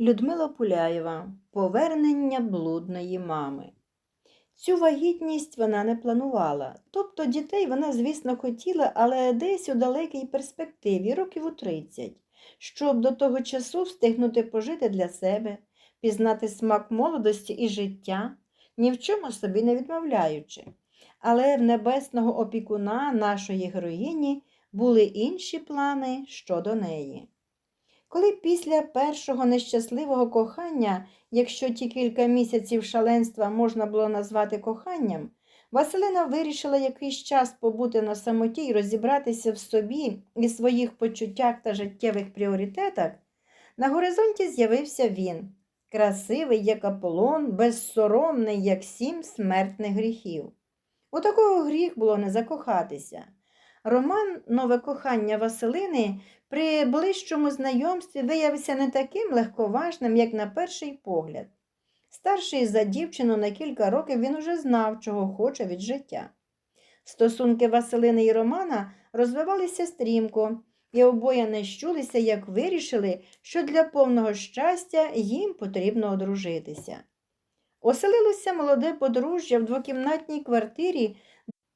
Людмила Пуляєва Повернення блудної мами. Цю вагітність вона не планувала. Тобто дітей вона, звісно, хотіла, але десь у далекій перспективі, років у 30, щоб до того часу встигнути пожити для себе, пізнати смак молодості і життя, ні в чому собі не відмовляючи. Але в небесного опікуна нашої героїні були інші плани щодо неї. Коли після першого нещасливого кохання, якщо ті кілька місяців шаленства можна було назвати коханням, Василина вирішила якийсь час побути на самоті і розібратися в собі і своїх почуттях та життєвих пріоритетах, на горизонті з'явився він, красивий, як Аполлон, безсоромний, як сім смертних гріхів. У такого гріх було не закохатися. Роман Нове кохання Василини при ближчому знайомстві виявився не таким легковажним, як на перший погляд. Старший за дівчину на кілька років він уже знав, чого хоче від життя. Стосунки Василини і Романа розвивалися стрімко, і обоє не щулися, як вирішили, що для повного щастя їм потрібно одружитися. Оселилося молоде подружжя в двокімнатній квартирі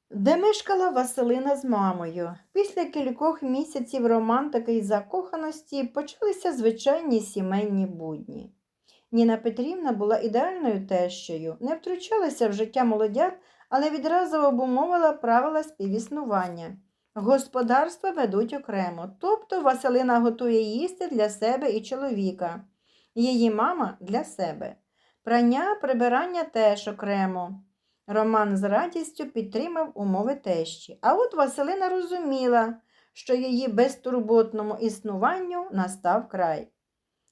де мешкала Василина з мамою. Після кількох місяців романтики і закоханості почалися звичайні сімейні будні. Ніна Петрівна була ідеальною тещою, не втручалася в життя молодят, але відразу обумовила правила співіснування. Господарства ведуть окремо, тобто Василина готує їсти для себе і чоловіка, її мама для себе. Прання, прибирання теж окремо. Роман з радістю підтримав умови тещі. А от Василина розуміла, що її безтурботному існуванню настав край.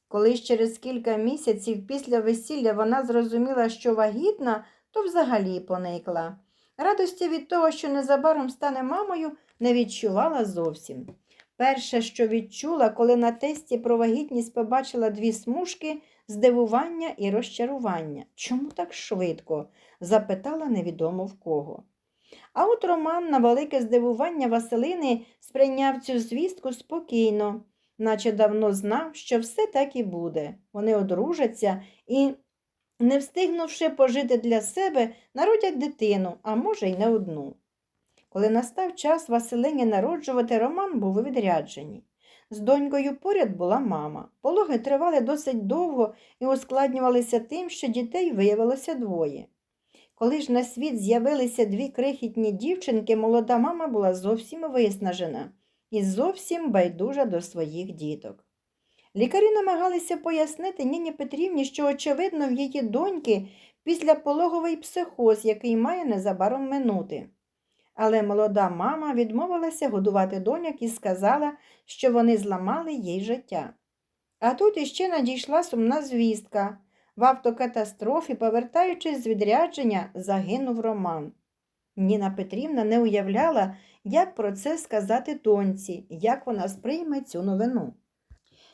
Коли ж через кілька місяців після весілля вона зрозуміла, що вагітна, то взагалі поникла. Радості від того, що незабаром стане мамою, не відчувала зовсім. Перше, що відчула, коли на тесті про вагітність побачила дві смужки здивування і розчарування. Чому так швидко? запитала невідомо в кого. А от Роман на велике здивування Василини сприйняв цю звістку спокійно, наче давно знав, що все так і буде. Вони одружаться і, не встигнувши пожити для себе, народять дитину, а може, й не одну. Коли настав час Василині народжувати, Роман був у відрядженні. З донькою поряд була мама. Пологи тривали досить довго і ускладнювалися тим, що дітей виявилося двоє. Коли ж на світ з'явилися дві крихітні дівчинки, молода мама була зовсім виснажена і зовсім байдужа до своїх діток. Лікарі намагалися пояснити Ніні Петрівні, що, очевидно, в її доньки післяпологовий психоз, який має незабаром минути. Але молода мама відмовилася годувати доньок і сказала, що вони зламали їй життя. А тут іще надійшла сумна звістка. В автокатастрофі, повертаючись з відрядження, загинув Роман. Ніна Петрівна не уявляла, як про це сказати доньці, як вона сприйме цю новину.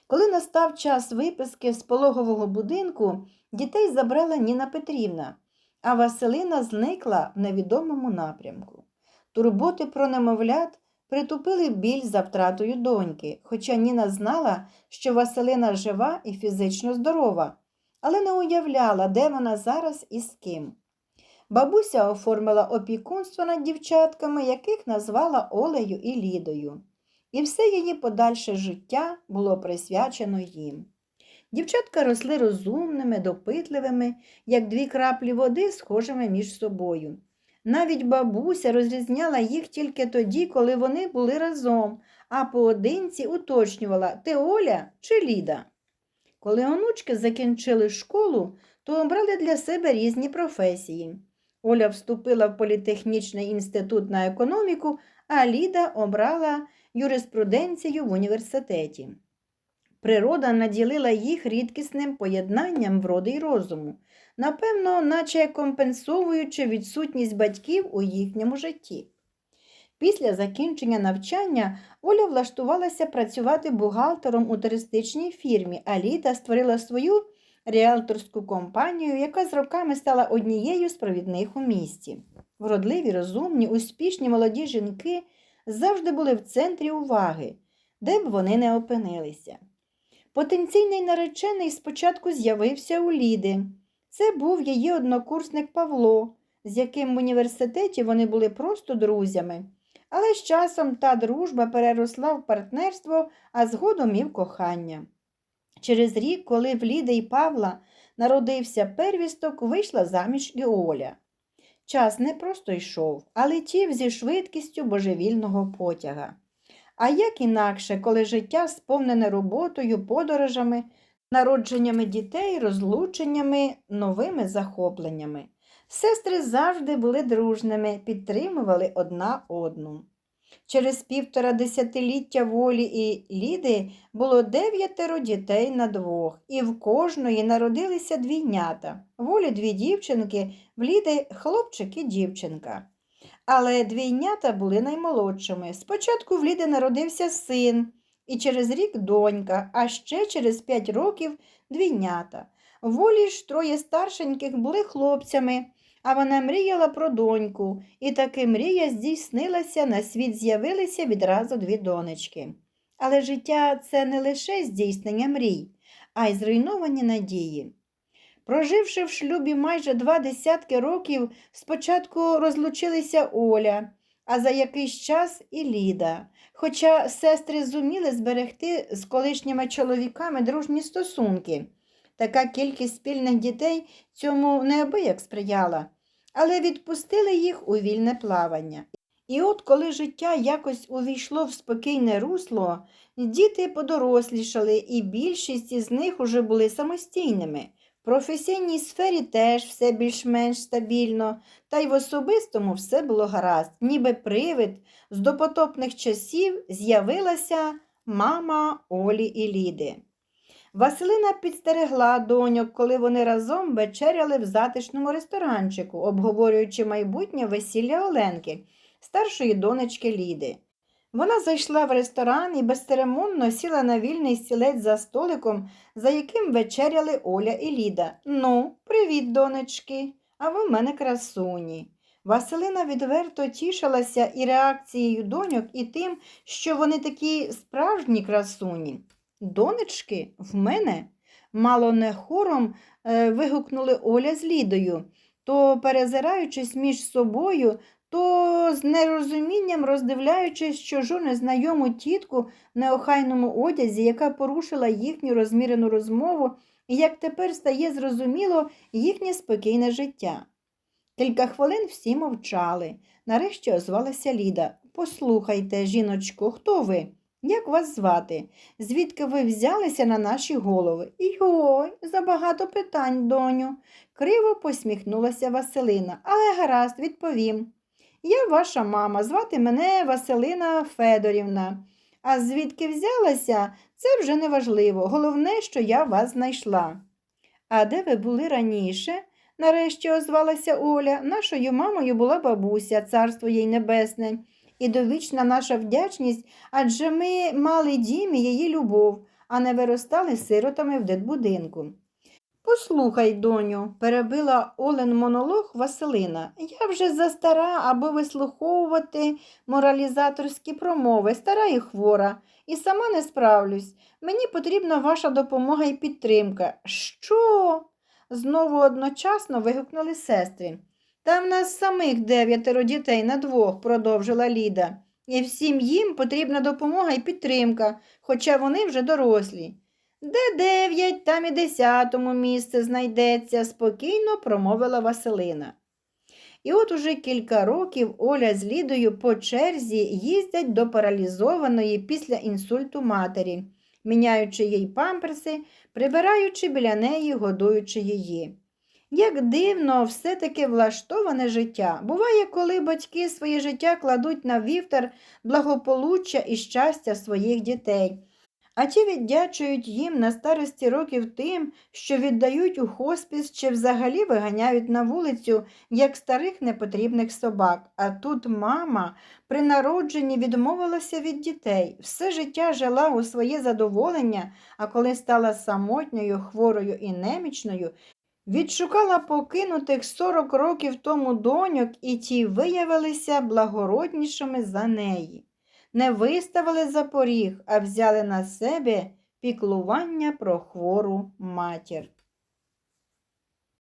Коли настав час виписки з пологового будинку, дітей забрала Ніна Петрівна, а Василина зникла в невідомому напрямку. Турботи про немовлят притупили біль за втратою доньки, хоча Ніна знала, що Василина жива і фізично здорова, але не уявляла, де вона зараз і з ким. Бабуся оформила опікунство над дівчатками, яких назвала Олею і Лідою, і все її подальше життя було присвячено їм. Дівчатка росли розумними, допитливими, як дві краплі води, схожими між собою. Навіть бабуся розрізняла їх тільки тоді, коли вони були разом, а поодинці уточнювала ти Оля чи Ліда. Коли онучки закінчили школу, то обрали для себе різні професії. Оля вступила в політехнічний інститут на економіку, а Ліда обрала юриспруденцію в університеті. Природа наділила їх рідкісним поєднанням вроди й розуму, напевно, наче компенсовуючи відсутність батьків у їхньому житті. Після закінчення навчання Оля влаштувалася працювати бухгалтером у туристичній фірмі, а Ліда створила свою ріалторську компанію, яка з роками стала однією з провідних у місті. Вродливі, розумні, успішні молоді жінки завжди були в центрі уваги, де б вони не опинилися. Потенційний наречений спочатку з'явився у Ліди. Це був її однокурсник Павло, з яким в університеті вони були просто друзями. Але з часом та дружба переросла в партнерство, а згодом і в кохання. Через рік, коли в Ліди і Павла народився первісток, вийшла заміж і Оля. Час не просто йшов, а летів зі швидкістю божевільного потяга. А як інакше, коли життя сповнене роботою, подорожами, народженнями дітей, розлученнями, новими захопленнями. Сестри завжди були дружними, підтримували одна одну. Через півтора десятиліття волі і Ліди було дев'ятеро дітей на двох, і в кожної народилися двійнята. Волі дві дівчинки, в Ліди хлопчик і дівчинка. Але двійнята були наймолодшими. Спочатку в Ліди народився син, і через рік донька, а ще через п'ять років двійнята. Волі ж троє старшеньких були хлопцями, а вона мріяла про доньку, і таки мрія здійснилася, на світ з'явилися відразу дві донечки. Але життя це не лише здійснення мрій, а й зруйновані надії. Проживши в шлюбі майже два десятки років, спочатку розлучилися Оля, а за якийсь час і Ліда. Хоча сестри зуміли зберегти з колишніми чоловіками дружні стосунки. Така кількість спільних дітей цьому неабияк сприяла, але відпустили їх у вільне плавання. І от коли життя якось увійшло в спокійне русло, діти подорослішали, і більшість із них уже були самостійними. Професійній сфері теж все більш-менш стабільно, та й в особистому все було гаразд, ніби привид з допотопних часів з'явилася мама Олі і Ліди. Василина підстерегла доньок, коли вони разом вечеряли в затишному ресторанчику, обговорюючи майбутнє весілля Оленки, старшої донечки Ліди. Вона зайшла в ресторан і безцеремонно сіла на вільний стілець за столиком, за яким вечеряли Оля і Ліда. Ну, привіт, донечки, а ви в мене красуні. Василина відверто тішилася і реакцією доньок, і тим, що вони такі справжні красуні. Донечки, в мене? Мало не хором е, вигукнули Оля з Лідою, то перезираючись між собою, то з нерозумінням роздивляючись чужу незнайому тітку в неохайному одязі, яка порушила їхню розмірену розмову, і як тепер стає зрозуміло їхнє спокійне життя. Кілька хвилин всі мовчали. Нарешті озвалася Ліда. Послухайте, жіночко, хто ви? Як вас звати? Звідки ви взялися на наші голови? Йой, забагато питань, доню. Криво посміхнулася Василина, але гаразд, відповім. Я ваша мама, звати мене Василина Федорівна. А звідки взялася, це вже не важливо. Головне, що я вас знайшла. А де ви були раніше? Нарешті озвалася Оля. Нашою мамою була бабуся, царство їй небесне, і довічна наша вдячність, адже ми мали дім і її любов, а не виростали сиротами в дитбудинку. Послухай, доню, перебила Олен монолог Василина. Я вже застара, аби вислуховувати моралізаторські промови, стара і хвора, і сама не справлюсь. Мені потрібна ваша допомога і підтримка. Що? знову одночасно вигукнули сестри. Та в нас самих дев'ятеро дітей на двох, продовжила Ліда. І всім їм потрібна допомога і підтримка, хоча вони вже дорослі. Де дев'ять, там і десятому місце знайдеться, спокійно промовила Василина. І от уже кілька років Оля з Лідою по черзі їздять до паралізованої після інсульту матері, міняючи їй памперси, прибираючи біля неї, годуючи її. Як дивно, все-таки влаштоване життя. Буває, коли батьки своє життя кладуть на вівтар благополуччя і щастя своїх дітей, а ті віддячують їм на старості років тим, що віддають у хоспіс чи взагалі виганяють на вулицю, як старих непотрібних собак. А тут мама при народженні відмовилася від дітей, все життя жила у своє задоволення, а коли стала самотньою, хворою і немічною, Відшукала покинутих 40 років тому доньок, і ті виявилися благороднішими за неї. Не виставили за поріг, а взяли на себе піклування про хвору матір.